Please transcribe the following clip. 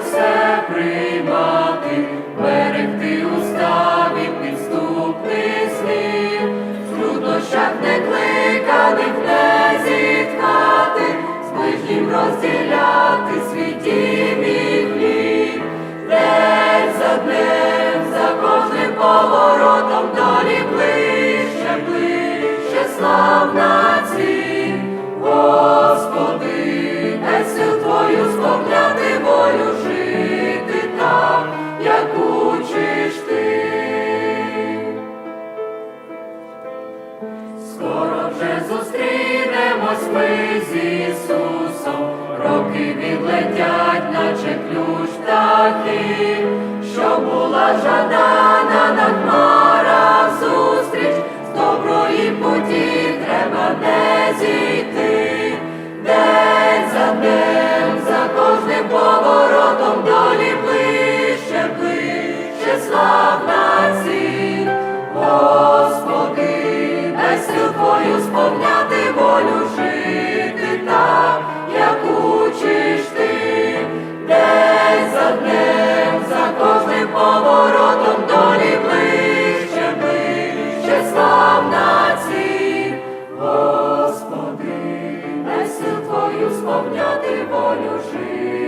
все приймати, берегти уста від підступних слів, труднощах не кликаних не зітхати, з ближнім розділ. Зустрінемось ми з Ісусом, роки відлетять, наче ключ птахи, що була жадана на хмара зустріч, з доброї путі треба не зійти. поворотом долі ближче, ближче слав нації, Господи, дай твою сповняти волю жити.